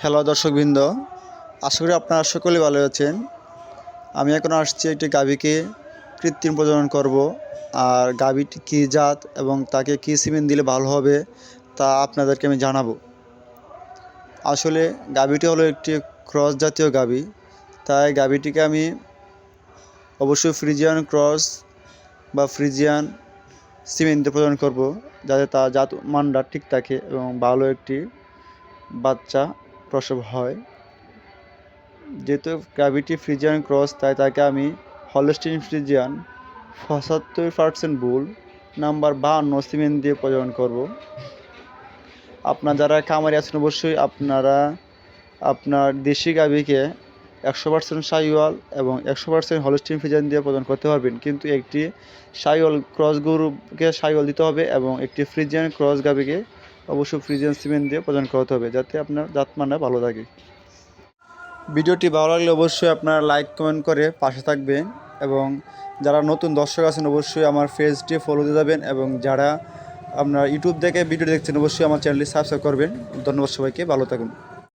Hello দর্শকবৃন্দ, আশা করি আপনারা সকলে ভালো আছেন। আমি এখন আসছি একটি গাভীকে কৃত্রিম প্রজনন করব, আর গাভীটি কী জাত এবং তাকে কী সিমেন্ট দিলে ভালো হবে তা আপনাদেরকে আমি জানাব। আসলে গাভীটি হলো একটি ক্রস জাতীয় গাভী, তাই গাভীটিকে আমি অবশ্যই ফ্রিজিয়ান ক্রস বা ফ্রিজিয়ান সিমেন্ট প্রজনন করব, যাতে তার জাত মানটা ঠিক থাকে এবং ভালো একটি বাচ্চা প্রসব হয়। যেহেতু গ্র্যাভিটি ফ্রিজিয়ান ক্রস তাই তাকে আমি হলস্টিন ফ্রিজিয়ান পঁচাত্তর পার্সেন্ট বুল নাম্বার বাহান্ন সিমেন্ট দিয়ে প্রজনন করব। আপনার যারা খামারি আছেন, অবশ্যই আপনারা আপনার দেশি গাভীকে একশো পার্সেন্ট সাইওয়াল এবং একশো পার্সেন্ট হলস্টিন ফ্রিজিয়ান দিয়ে প্রদান করতে পারবেন। কিন্তু একটি সাইওয়াল ক্রস গরুকে সাইওয়াল দিতে হবে এবং একটি ফ্রিজিয়ান ক্রস গাভীকে অবশ্যই ফ্রিজেন সিমেন্ট দিয়ে প্রদান করতে হবে, যাতে আপনার জাতমানটা ভালো থাকে। ভিডিওটি ভালো লাগলে অবশ্যই আপনারা লাইক কমেন্ট করে পাশে থাকবেন এবং যারা নতুন দর্শক আছেন, অবশ্যই আমার ফেসটি ফলো দিয়ে যাবেন এবং যারা আপনার ইউটিউব দেখে ভিডিও দেখছেন, অবশ্যই আমার চ্যানেলটি সাবস্ক্রাইব করবেন। ধন্যবাদ সবাইকে, ভালো থাকুন।